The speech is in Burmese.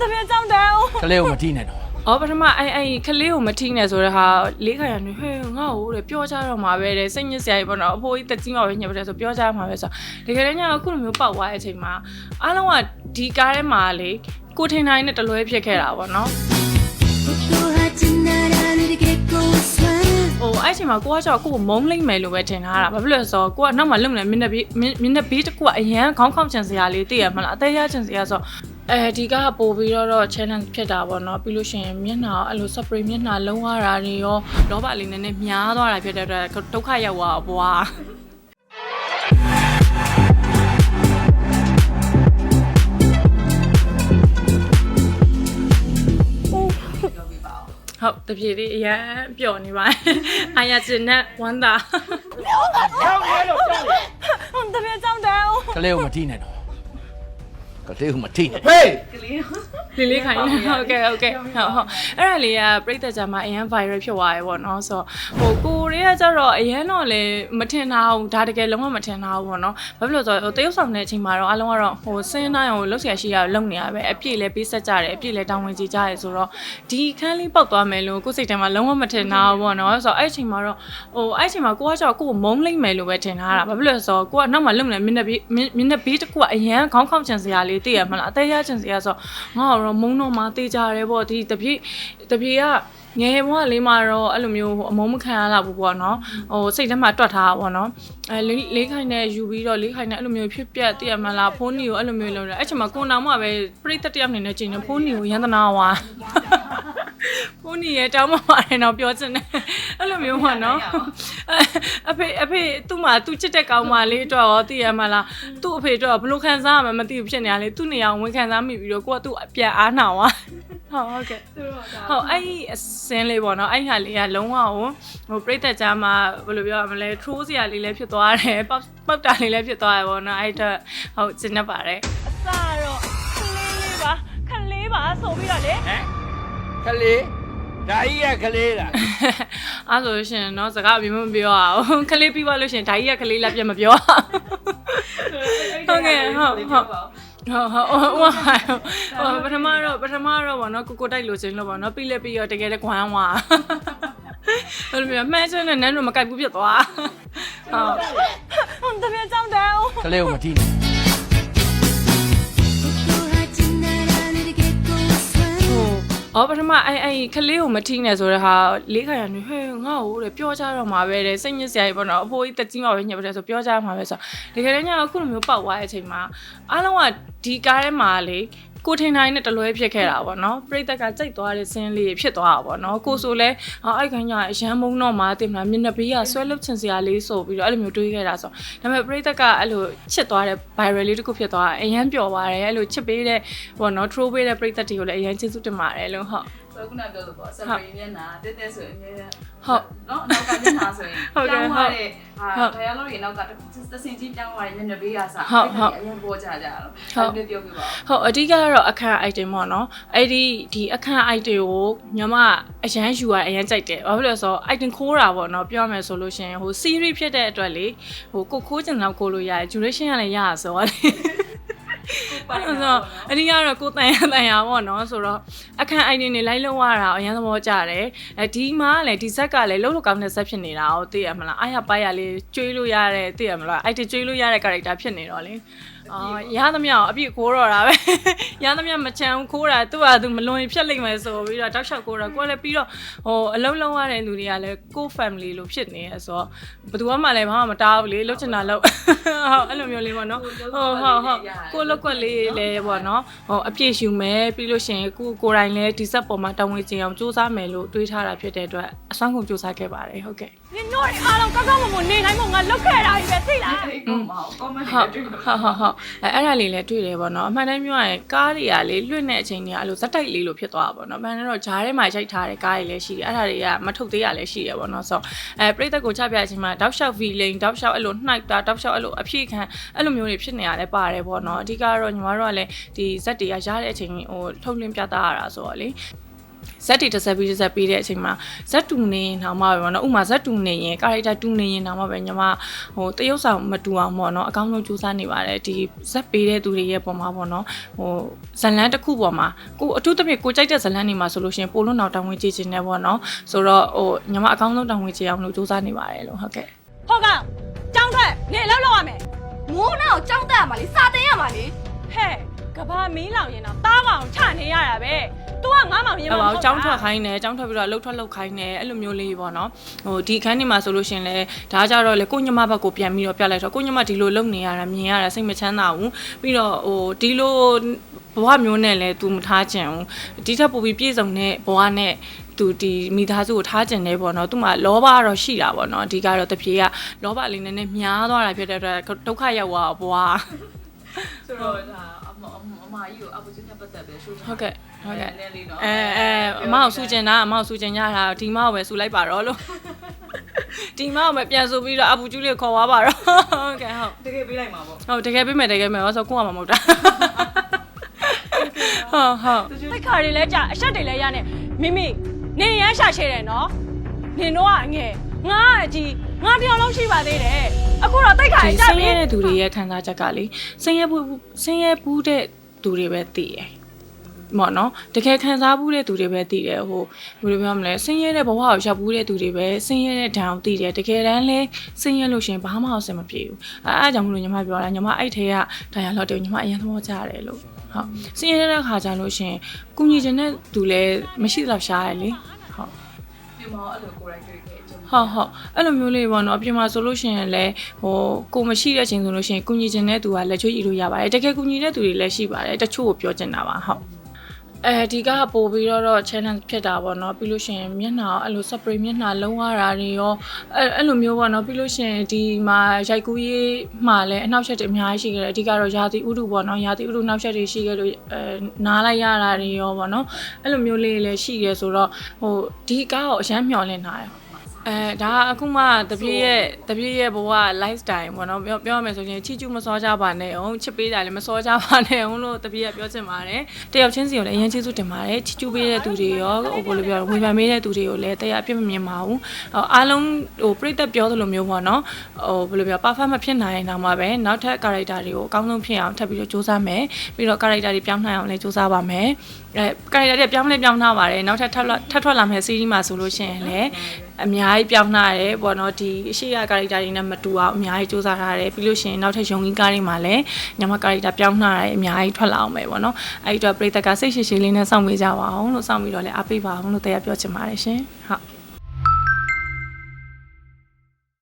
တပြက်ကြောင်းတယ်ကလေးကိုမထိနဲ့တော့။အော်ပထမအဲ့အဲ့ကလေးကိုမထိနဲ့ဆိုတော့ဟာလေးခါရနေဟဲ့ငါ့ကိုတဲ့ပြောကြတော့မှာပဲတဲ့စိတ်ညစ်စရာကြီးပေါ့နော်အဖိုးကြီးတက်ကြီးမှာပဲညှပ်တယ်ဆိုပြောကြမှာပဲဆိုတော့တကယ်တမ်းကျတော့ခုလိုမျိုးပေါက်သွားတဲ့အချိန်မှာအားလုံးကဒီကားထဲမှာလေကိုထင်တိုင်းနဲ့တလွဲဖြစ်ခဲ့တာပေါ့နော်။같은 나라를 걷고 왔어 ဟိုအဲ့အချိန်မှာကိုကကြောက်ကိုကိုမုန်းလိမ့်မယ်လို့ပဲထင်ထားတာဘာဖြစ်လို့လဲဆိုတော့ကိုကနောက်မှလွတ်မလဲမင်းနဲ့ဘေးမင်းနဲ့ဘေးတစ်ခုကအရန်ခေါင်းခေါင်ချင်စရာလေးသိရမလားအသေးရချင်စရာဆိုတော့ အဲဒီကပို့ပြီးတော့ challenge ဖြစ်တာပေါ့နော်ပြီးလို့ရှိရင်မျက်နှာအဲ့လို spray မျက်နှာလုံးဝတာတွေရောလောဘလေးနည်းနည်းများသွားတာဖြစ်တဲ့အတွက်ဒုက္ခရောက်သွားတော့ဘွာဟုတ်တပြေလေးအရန်ပျော်နေပါတယ်။အာရကျင်နဲ့ဝမ်းသာ။ဟုတ်ပါဘူး။ဟုတ်ပါဘူး။တပြေကြောင့်တယ်။ကလေးကိုမတိနဲ့တော့ ကလေးကိုမထိနဲ့ဟေးလေးလေးခိုင်းနေဟုတ်ကဲ့ဟုတ်ကဲ့ဟုတ်ဟုတ်အဲ့ဒါလေးကပြိတ္တကြမှာအရန် viral ဖြစ်သွားရေပေါ့နော်ဆိုတော့ဟိုကိုတွေကကြတော့အရန်တော့လေမထင်တာဘူးဒါတကယ်လုံးဝမထင်တာဘူးပေါ့နော်ဘာဖြစ်လို့လဲဆိုတော့ဟိုတရုတ်ဆောင်တဲ့အချိန်မှာတော့အလုံးကတော့ဟိုစင်းတိုင်းဟိုလှုပ်ရှားရှိရလုံနေရပဲအပြည့်လဲပေးဆက်ကြတယ်အပြည့်လဲတောင်းဝင်ကြည့်ကြရဲဆိုတော့ဒီခန်းလေးပေါက်သွားမယ်လို့ကိုယ်စိတ်ထဲမှာလုံးဝမထင်တာဘူးပေါ့နော်ဆိုတော့အဲ့အချိန်မှာတော့ဟိုအဲ့အချိန်မှာကိုကကြောက်ကိုကိုမုန်းလိမ့်မယ်လို့ပဲထင်ထားတာဘာဖြစ်လို့လဲဆိုတော့ကိုကနောက်မှလုံနေမျက်နှာပြီးမျက်နှာပြီးတစ်ခုကအရန်ခေါင်းခေါက်ချင်စရာလေးသိရမလားအသေးရချင်စရာဆိုငါတော့မုန်းတော့မှတေးကြရဲပေါ့ဒီတပြေတပြေကငယ်ဘွားလေးမှာတော့အဲ့လိုမျိုးဟိုအမုန်းမခံရတော့ဘူးပေါ့နော်ဟိုစိတ်ထဲမှာတွက်ထားတာပေါ့နော်အဲလေးလေးခိုင်နဲ့ယူပြီးတော့လေးခိုင်နဲ့အဲ့လိုမျိုးဖြစ်ပြက်သိရမလားဖုန်းနီကိုအဲ့လိုမျိုးလုပ်တယ်အဲ့ချိန်မှာကိုနောင်မှပဲပြိတ္တတယောက်အနေနဲ့ချိန်နေဖုန်းနီကိုရန်တနာဝါ ဖုန်းနီရဲ့တောင်းမှပါတယ်တော့ပြောချင်တယ်အဲ့လိုမျိုးပေါ့နော်အဖေအဖေသူ့မှာသူချစ်တဲ့ကောင်မလေးအတွက်ရောသိရမလားသူ့အဖေအတွက်ဘယ်လိုခံစားရမှာမသိဘူးဖြစ်နေရလေသူ့နေရာကိုဝင်ခံစားမိပြီးတော့ကိုကသူ့အပြန်အားနာဝါဟုတ်ဟုတ်ကဲ့ဟုတ်အဲ့ဒီအစင်းလေးပေါ့နော်အဲ့ဒီဟာလေးကလုံးဝဟိုဟိုပြိတ္တကြားမှာဘယ်လိုပြောရမလဲ troll စရာလေးလည်းဖြစ်သွားတယ်ပေါက်ပေါက်တာလေးလည်းဖြစ်သွားတယ်ပေါ့နော်အဲ့ဒါဟုတ်ကျင်းနေပါတယ်အစတော့ခလေးလေးပါခလေးပါဆိုပြီးတော့လေဟမ်ကလေး ဒါကြီးရကလေးလားအဲ့ဆိုလို့ရှင်เนาะစကားအပြင်းမပြောရအောင်ကလေးပြီးသွားလို့ရှင်ဒါကြီးရကလေးလက်ပြမပြောဟုတ်ကဲ့ဟုတ်ဟုတ်ဟုတ်ဟုတ်ဟုတ်ဟုတ်ပထမတော့ပထမတော့ဗောနော်ကိုကိုတိုက်လို့ချင်းလို့ဗောနော်ပြီးလဲပြီးရောတကယ်တကွမ်းဝါဘယ်လိုမျိုးမှန်းစွန်းနဲ့နန်းတို့မကြိုက်ဘူးပြတ်သွားဟုတ်တကယ်ကြောက်တယ်ကလေးကိုမကြည့်နဲ့ အော်ပထမအဲ့အဲ့ခလေးကိုမထိနဲ့ဆိုတဲ့ဟာလေးခါရနေဟဲ့ငါ့ကိုတဲ့ပြောကြတော့မှာပဲတဲ့စိတ်ညစ်စရာကြီးပေါ့နော်အဖိုးကြီးတက်ကြီးမှာပဲညှပ်တယ်ဆိုပြောကြမှာပဲဆိုတကယ်တမ်းကျတော့အခုလိုမျိုးပောက်သွားတဲ့အချိန်မှာအားလုံးကဒီကားထဲမှာလေ ကိုထင်တိုင်းနဲ့တလွဲဖြစ်ခဲ့တာပေါ့နော်ပြိတ္တကကြိတ်သွားတဲ့စင်းလေးဖြစ်သွားတာပေါ့နော်ကိုဆိုလဲဟာအဲ့ခိုင်းကြအရန်မုံတော့မှာတင်မလားမျက်နှာပေးကဆွဲလုတ်ချင်စရာလေးဆိုပြီးတော့အဲ့လိုမျိုးတွေးခဲ့တာဆိုဒါပေမဲ့ပြိတ္တကအဲ့လိုချစ်သွားတဲ့ viral လေးတစ်ခုဖြစ်သွားတာအရန်ပျော်ပါတယ်အဲ့လိုချစ်ပေးတဲ့ပေါ့နော် throw ပေးတဲ့ပြိတ္တတွေကိုလည်းအရန်ကျေးဇူးတင်ပါတယ်လို့ဟုတ် ဆိုခုနပြောလို့ပေါ့စပရီမျက်နှာတက်တက်ဆိုရင်အများကြီးဟုတ်နော်နောက်ကမျက်နှာဆိုရင်ဟုတ်ကဲ့ပြောင်းသွားတဲ့ဟာဟုတ်ဒါရလို့ရင်နောက်ကတစင်ချင်းပြောင်းသွားတဲ့မျက်နှာပေးရစားဟုတ်ဟုတ်အရင်ပေါ်ကြကြတော့ဟုတ်အဲ့ဒါပြောပြပါဦးဟုတ်အဓိကကတော့အခန့် item ပေါ့နော်အဲ့ဒီဒီအခန့် item ကိုညီမအရန်ယူရအရန်ကြိုက်တယ်ဘာဖြစ်လို့လဲဆိုတော့ item ခိုးတာပေါ့နော်ပြောရမယ်ဆိုလို့ရှိရင်ဟို series ဖြစ်တဲ့အတွက်လေဟိုကိုခိုးချင်တော့ကိုလို့ရတယ် duration ကလည်းရရဆိုတော့ လေအဲ့တော့အဓိကတော့ကိုတန်ရတန်ရပေါ့နော်ဆိုတော့အခန့် item တွေလိုက်လုံးရတာအရန်သဘောကျတယ်အဲဒီမှာလည်းဒီဇက်ကလည်းလုံးလုံးကောင်းတဲ့ဇက်ဖြစ်နေတာကိုသိရမလားအားရပါးရလေးကျွေးလို့ရတဲ့သိရမလား item ကျွေးလို့ရတဲ့ character ဖြစ်နေတော့လေအော်ရသမျှကိုအပြည့်ခိုးတော့တာပဲရသမျှမချမ်းဘူးခိုးတာသူ့ဟာသူမလွန်ရင်ဖြတ်လိမ့်မယ်ဆိုပြီးတော့တောက်လျှောက်ခိုးတာကိုယ်လည်းပြီးတော့ဟိုအလုံးလုံးရတဲ့လူတွေကလည်းကို family လို့ဖြစ်နေရဆိုတော့ဘယ်သူမှလည်းဘာမှမတားဘူးလေလှုပ်ချင်တာလှုပ်ဟုတ်အဲ့လိုမျိုးလေးပေါ့နော်ဟုတ်ဟုတ်ဟုတ်ကိုလောက်ကွက်လေးလည်းပေါ့နော်ဟိုအပြည့်ယူမယ်ပြီးလို့ရှိရင်ကိုကိုယ်တိုင်လည်းဒီဆက်ပေါ်မှာတောင်းဝင်ချင်အောင်စူးစမ်းမယ်လို့တွေးထားတာဖြစ်တဲ့အတွက်အစွမ်းကုန်စူးစမ်းခဲ့ပါတယ်ဟုတ်ကဲ့ နင်တို့တွေအားလုံးကောင်းကောင်းမွန်မွန်နေတိုင်းမို့ငါလောက်ခဲ့တာကြီးပဲသိလားအဲ့ဒီကောင်မအောင် comment ဟုတ်တွေတွေ့ဟုတ်ဟုတ်ဟုတ်အဲအဲ့ဒါလေးလည်းတွေ့တယ်ပေါ့နော်အမှန်တမ်းပြောရရင်ကားတွေကလေလွတ်တဲ့အချိန်တွေကအဲ့လိုဇက်တိုက်လေးလိုဖြစ်သွားတာပေါ့နော်အမှန်တမ်းတော့ဂျားထဲမှာရိုက်ထားတဲ့ကားတွေလည်းရှိတယ်အဲ့ဒါတွေကမထုတ်သေးရလည်းရှိတယ်ပေါ့နော်ဆိုအဲပြိသက်ကိုချပြခြင်းမှာတောက်လျှောက် V lane တောက်လျှောက်အဲ့လိုနှိုက်တာတောက်လျှောက်အဲ့လိုအဖြစ်ခံအဲ့လိုမျိုးတွေဖြစ်နေရတယ်ပါတယ်ပေါ့နော်အဓိကတော့ညီမတို့ကလည်းဒီဇက်တွေကရတဲ့အချိန်ဟိုထုတ်လင်းပြသရတာဆိုတော့လေ ဇက်တွေတစ်ဆက်ပြီးတစ်ဆက်ပြီးတဲ့အချိန်မှာဇက်တူနေရင်တော့မှပဲပေါ့နော်ဥပမာဇက်တူနေရင်ကာရက်တာတူနေရင်တော့မှပဲညီမဟိုတရုပ်ဆောင်မတူအောင်ပေါ့နော်အကောင်းဆုံးကြိုးစားနေပါတယ်ဒီဇက်ပေးတဲ့သူတွေရဲ့ပုံမှာပေါ့နော်ဟိုဇလန်းတစ်ခုပေါ်မှာကိုအထူးသဖြင့်ကိုကြိုက်တဲ့ဇလန်းတွေမှာဆိုလို့ရှိရင်ပိုလို့နောက်တောင်းဝင်ကြည့်ခြင်းနဲ့ပေါ့နော်ဆိုတော့ဟိုညီမအကောင်းဆုံးတောင်းဝင်ကြည့်အောင်လို့ကြိုးစားနေပါတယ်လို့ဟုတ်ကဲ့ဟောကောင်ကြောင်းထွက်နေလောက်လောက်ရမယ်မိုးနောက်ကြောင်းတက်ရမှာလေစာတင်ရမှာလေဟဲ့ကဘာမီးလောင်ရင်တော့တားကောင်ချနေရတာပဲ तू ကငါးမောင်ရင်အဲ့မပါဟုတ်အကြောင်းထွက်ခိုင်းတယ်အကြောင်းထွက်ပြီးတော့လှုပ်ထွက်လှုပ်ခိုင်းတယ်အဲ့လိုမျိုးလေးပေါ့နော်ဟိုဒီခန်းဒီမှာဆိုလို့ရှရင်လဲဒါကြတော့လေကိုညမဘက်ကိုပြန်ပြီးတော့ပြလိုက်တော့ကိုညမဒီလိုလုပ်နေရတာမြင်ရတာစိတ်မချမ်းသာဘူးပြီးတော့ဟိုဒီလိုဘဝမျိုးနဲ့လဲ तू မထားချင်ဘူးဒီထက်ပိုပြီးပြည့်စုံတဲ့ဘဝနဲ့သူဒီမိသားစုကိုထားကျင်နေပေါ့နော်သူမှလောဘကတော့ရှိတာပေါ့နော်အဓိကတော့တပြေကလောဘလေးနည်းနည်းများသွားတာဖြစ်တဲ့အတွက်ဒုက္ခရောက်သွားဘွားဆိုတော့ဒါအမအမကြီးကိုအပူချင်းနဲ့ပတ်သက်ပဲရှိုးဟုတ်ကဲ့ ဟုတ်ကဲ့လဲလေးနော်အဲအဲအမအောင်စူကျင်တာအမအောင်စူကျင်ကြတာဒီမအောင်ပဲစူလိုက်ပါတော့လို့ဒီမအောင်ပဲပြန်ဆိုပြီးတော့အပူကျူးလေးခေါ်သွားပါတော့ဟုတ်ကဲ့ဟုတ်တကယ်ပေးလိုက်မှာပေါ့ဟုတ်တကယ်ပြမယ်တကယ်မယ်ဟောဆိုကိုကမှမဟုတ်တာဟုတ်ဟုတ်တိတ်ခါတွေလဲကြာအဆက်တွေလဲရနဲ့မိမိနေရမ်းရှာရှဲတယ်နော်နင်တို့ကအငယ်ငါကအကြီးငါတယောက်လုံးရှိပါသေးတယ်အခုတော့တိတ်ခါဒီကြဆင်းပြီရဲတဲ့သူတွေရဲ့ခံစားချက်ကလေဆင်းရဲဘူးဆင်းရဲဘူးတဲ့သူတွေပဲသိတယ် မော်နော်တကယ်ခံစားဘူးတဲ့သူတွေပဲသိတယ်ဟိုဘယ်လိုပြောမလဲဆင်းရဲတဲ့ဘဝကိုရောက်ဘူးတဲ့သူတွေပဲဆင်းရဲတဲ့ဓာတ်ကိုသိတယ်တကယ်တမ်းလဲဆင်းရဲလို့ရှရင်ဘာမှအဆင်မပြေဘူးအဲအားကြောင့်မလို့ညီမပြောတာညီမအဲ့ထဲကဒိုင်ယာလော့တေညီမအရင်သဘောကျတယ်လို့ဟုတ်ဆင်းရဲတဲ့ခါကျလို့ရှရင်ကုညီချင်တဲ့သူလဲမရှိတော့ရှားရလေဟုတ်ဒီမှာအဲ့လိုကိုယ်တိုင်တွေ့ခဲ့အကျုံးဟုတ်ဟုတ်အဲ့လိုမျိုးလေးပေါ့နော်အပြင်မှာဆိုလို့ရှိရင်လည်းဟိုကိုမရှိတဲ့အချိန်ဆိုလို့ရှိရင်ကုညီချင်တဲ့သူကလက်ချွေးရည်လို့ရပါတယ်တကယ်ကုညီတဲ့သူတွေလည်းရှိပါတယ်တချို့ကိုပြောချင်တာပါဟုတ် အဲဒီကပို့ပြီးတော့တော့ challenge ဖြစ်တာပေါ့နော်ပြီးလို့ရှိရင်မျက်နှာကိုအဲ့လို spray မျက်နှာလုံးရတာတွေရောအဲ့အဲ့လိုမျိုးပေါ့နော်ပြီးလို့ရှိရင်ဒီမှာရိုက်ကူးရေးမှာလည်းအနောက်ချက်တွေအများကြီးရှိခဲ့တယ်အဓိကတော့ရာသီဥတုပေါ့နော်ရာသီဥတုနောက်ချက်တွေရှိခဲ့လို့အဲနားလိုက်ရတာတွေရောပေါ့နော်အဲ့လိုမျိုးလေးလည်းရှိရဲဆိုတော့ဟိုဒီကားကိုအရန်မျှော်လင့်ထားတယ် အဲဒါကအခုမှတပြည့်ရဲ့တပြည့်ရဲ့ဘဝ lifestyle ပေါ့နော်ပြောပြောရမယ်ဆိုရင်ချီချူမစောကြပါနဲ့အောင်ချစ်ပေးတာလည်းမစောကြပါနဲ့အောင်လို့တပြည့်ကပြောချင်ပါတယ်တယောက်ချင်းစီကိုလည်းအရင်ကျေးဇူးတင်ပါတယ်ချီချူပေးတဲ့သူတွေရောဟိုဘယ်လိုပြောလဲဝေဖန်ပေးတဲ့သူတွေကိုလည်းတရားအပြစ်မမြင်ပါဘူးဟိုအားလုံးဟိုပြိသက်ပြောသလိုမျိုးပေါ့နော်ဟိုဘယ်လိုပြော perfect မဖြစ်နိုင်ရင်တော့မှပဲနောက်ထပ် character တွေကိုအကောင်းဆုံးဖြစ်အောင်ထပ်ပြီးတော့စူးစမ်းမယ်ပြီးတော့ character တွေပြောင်းနိုင်အောင်လည်းစူးစမ်းပါမယ်အဲ character တွေပြောင်းလဲပြောင်းထားပါတယ်နောက်ထပ်ထပ်လာထပ်ထွက်လာမယ့် series မှာဆိုလို့ရှိရင်လည်း အများကြီးပြောင်းထားတယ်ပေါ့နော်ဒီအရှိရ character တွေနဲ့မတူအောင်အများကြီးစူးစမ်းထားတယ်ပြီးလို့ရှိရင်နောက်ထပ်ယုံကြီးကားတွေမှာလည်းညမ character ပြောင်းထားတယ်အများကြီးထွက်လာအောင်ပဲပေါ့နော်အဲ့ဒီတော့ပရိသတ်ကစိတ်ရှိရှိလေးနဲ့စောင့်ပေးကြပါအောင်လို့စောင့်ပြီးတော့လည်းအားပေးပါအောင်လို့တရားပြောချင်ပါတယ်ရှင်ဟုတ်